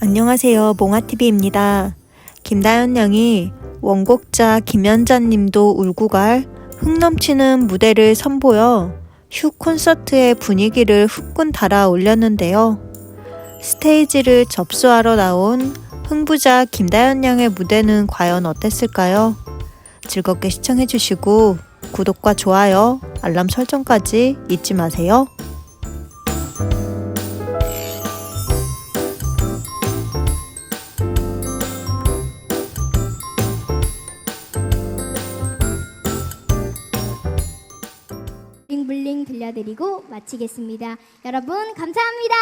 안녕하세요. 몽아TV입니다. 김다현 양이 원곡자 김연자 님도 울고 갈 흥 넘치는 무대를 선보여 휴 콘서트의 분위기를 후끈 달아 올렸는데요. 스테이지를 접수하러 나온 흥부자 김다현 양의 무대는 과연 어땠을까요? 즐겁게 시청해주시고 구독과 좋아요, 알람 설정까지 잊지 마세요. 블링블링 들려드리고 마치겠습니다. 여러분 감사합니다.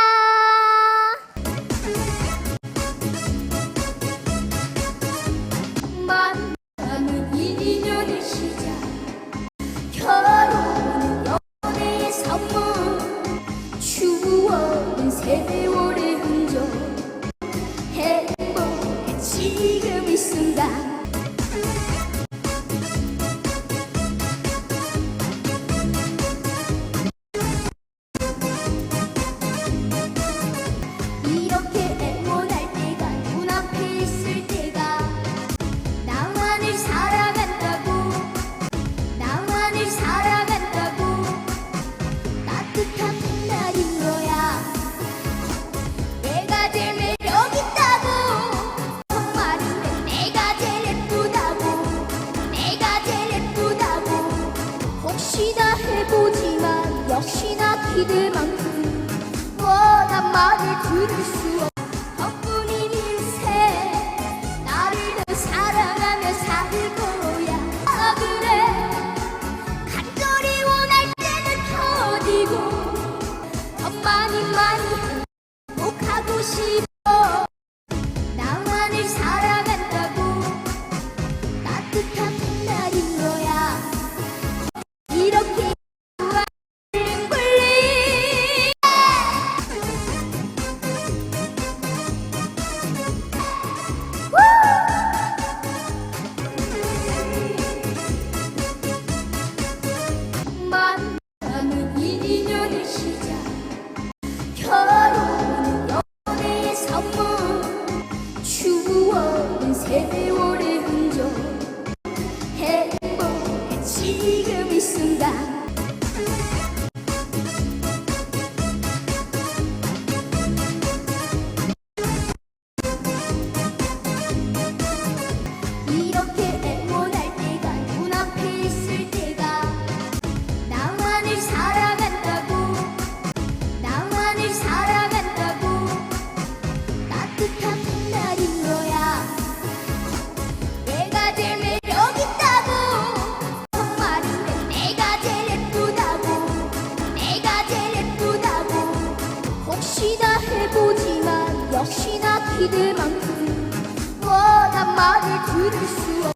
이렇게 애원할 때가 눈앞에 있을 때가. 나만을 살아간다고. 나만을 살아간다고. 따뜻한 날인 거야. 내가 제일 매력 있다고. 정말은 내가 제일 예쁘다고. 내가 제일 예쁘다고. 혹시나 해보지만 역시나 기대만큼. 원한 말을 들을 西。 지금 이 순간 해보지만 역시나 기대만큼 원한 말을 들을 수